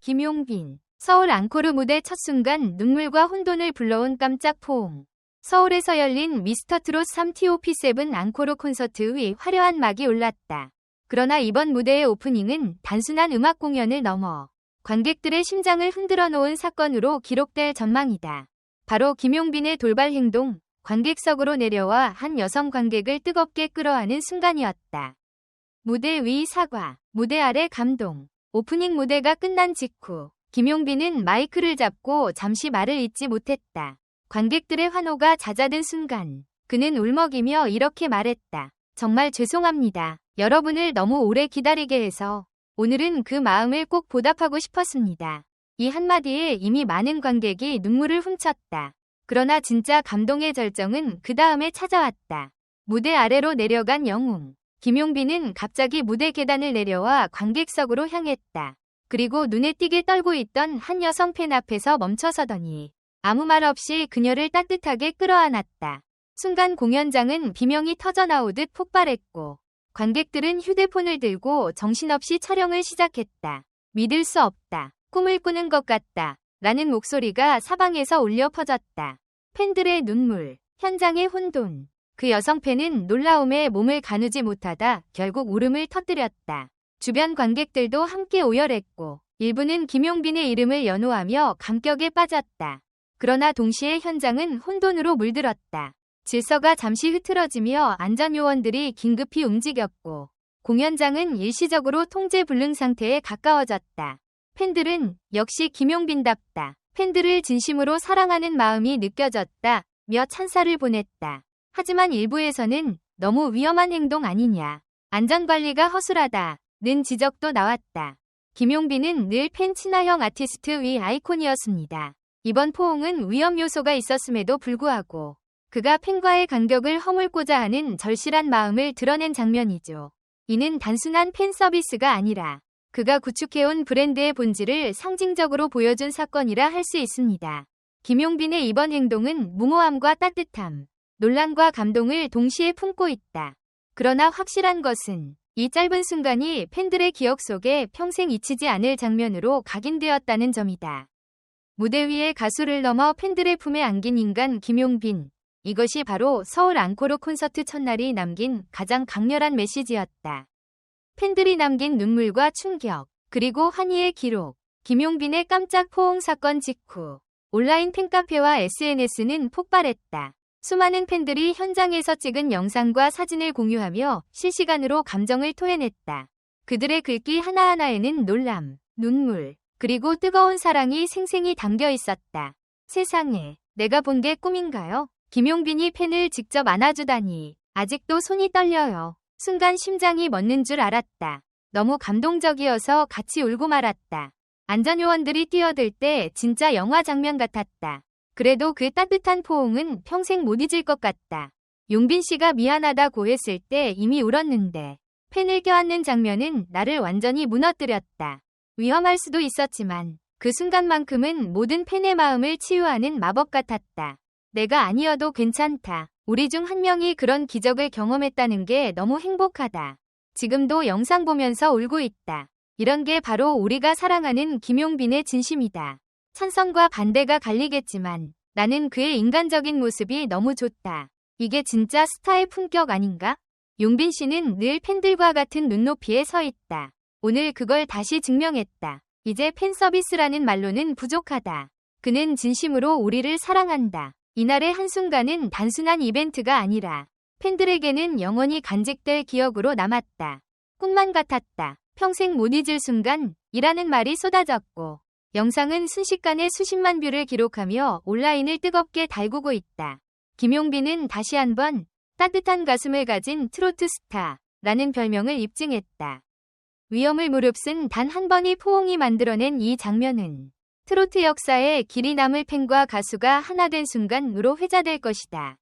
김용빈 서울 앙코르 무대 첫 순간 눈물과 혼돈을 불러온 깜짝 포옹. 서울에서 열린 미스터트롯 3TOP7 앙코르 콘서트 의 화려한 막이 올랐다. 그러나 이번 무대의 오프닝은 단순한 음악 공연을 넘어 관객들의 심장을 흔들어 놓은 사건으로 기록될 전망이다. 바로 김용빈의 돌발 행동, 관객석으로 내려와 한 여성 관객을 뜨겁게 끌어안은 순간이었다. 무대 위 사과, 무대 아래 감동. 오프닝 무대가 끝난 직후 김용빈은 마이크를 잡고 잠시 말을 잇지 못했다. 관객들의 환호가 잦아든 순간 그는 울먹이며 이렇게 말했다. 정말 죄송합니다. 여러분을 너무 오래 기다리게 해서 오늘은 그 마음을 꼭 보답하고 싶었습니다. 이 한마디에 이미 많은 관객이 눈물을 훔쳤다. 그러나 진짜 감동의 절정은 그 다음에 찾아왔다. 무대 아래로 내려간 영웅. 김용빈은 갑자기 무대 계단을 내려와 관객석으로 향했다. 그리고 눈에 띄게 떨고 있던 한 여성 팬 앞에서 멈춰서더니 아무 말 없이 그녀를 따뜻하게 끌어안았다. 순간 공연장은 비명이 터져나오듯 폭발했고 관객들은 휴대폰을 들고 정신없이 촬영을 시작했다. 믿을 수 없다. 꿈을 꾸는 것 같다. 라는 목소리가 사방에서 울려 퍼졌다. 팬들의 눈물, 현장의 혼돈. 그 여성 팬은 놀라움에 몸을 가누지 못하다 결국 울음을 터뜨렸다. 주변 관객들도 함께 오열했고 일부는 김용빈의 이름을 연호하며 감격에 빠졌다. 그러나 동시에 현장은 혼돈으로 물들었다. 질서가 잠시 흐트러지며 안전요원들이 긴급히 움직였고 공연장은 일시적으로 통제 불능 상태에 가까워졌다. 팬들은 역시 김용빈답다. 팬들을 진심으로 사랑하는 마음이 느껴졌다. 며 찬사를 보냈다. 하지만 일부에서는 너무 위험한 행동 아니냐. 안전관리가 허술하다. 는 지적도 나왔다. 김용빈은 늘 팬 친화형 아티스트 위 아이콘이었습니다. 이번 포옹은 위험 요소가 있었음에도 불구하고 그가 팬과의 간격을 허물고자 하는 절실한 마음을 드러낸 장면이죠. 이는 단순한 팬 서비스가 아니라 그가 구축해온 브랜드의 본질을 상징적으로 보여준 사건이라 할 수 있습니다. 김용빈의 이번 행동은 무모함과 따뜻함, 논란과 감동을 동시에 품고 있다. 그러나 확실한 것은 이 짧은 순간이 팬들의 기억 속에 평생 잊히지 않을 장면으로 각인되었다는 점이다. 무대 위에 가수를 넘어 팬들의 품에 안긴 인간 김용빈. 이것이 바로 서울 앙코르 콘서트 첫날이 남긴 가장 강렬한 메시지였다. 팬들이 남긴 눈물과 충격, 그리고 환희의 기록. 김용빈의 깜짝 포옹 사건 직후 온라인 팬카페와 SNS는 폭발했다. 수많은 팬들이 현장에서 찍은 영상과 사진을 공유하며 실시간으로 감정을 토해냈다. 그들의 글귀 하나하나에는 놀람, 눈물, 그리고 뜨거운 사랑이 생생히 담겨 있었다. 세상에, 내가 본 게 꿈인가요? 김용빈이 팬을 직접 안아주다니, 아직도 손이 떨려요. 순간 심장이 멎는 줄 알았다. 너무 감동적이어서 같이 울고 말았다. 안전요원들이 뛰어들 때 진짜 영화 장면 같았다. 그래도 그 따뜻한 포옹은 평생 못 잊을 것 같다. 용빈 씨가 미안하다고 했을 때 이미 울었는데 팬을 껴안는 장면은 나를 완전히 무너뜨렸다. 위험할 수도 있었지만 그 순간만큼은 모든 팬의 마음을 치유하는 마법 같았다. 내가 아니어도 괜찮다. 우리 중 한 명이 그런 기적을 경험했다는 게 너무 행복하다. 지금도 영상 보면서 울고 있다. 이런 게 바로 우리가 사랑하는 김용빈의 진심이다. 찬성과 반대가 갈리겠지만 나는 그의 인간적인 모습이 너무 좋다. 이게 진짜 스타의 품격 아닌가? 용빈 씨는 늘 팬들과 같은 눈높이에 서 있다. 오늘 그걸 다시 증명했다. 이제 팬 서비스라는 말로는 부족하다. 그는 진심으로 우리를 사랑한다. 이날의 한순간은 단순한 이벤트가 아니라 팬들에게는 영원히 간직될 기억으로 남았다. 꿈만 같았다. 평생 못 잊을 순간 이라는 말이 쏟아졌고 영상은 순식간에 수십만 뷰를 기록하며 온라인을 뜨겁게 달구고 있다. 김용빈은 다시 한번 따뜻한 가슴을 가진 트로트 스타라는 별명을 입증했다. 위험을 무릅쓴 단 한 번의 포옹이 만들어낸 이 장면은 트로트 역사에 길이 남을 팬과 가수가 하나 된 순간으로 회자될 것이다.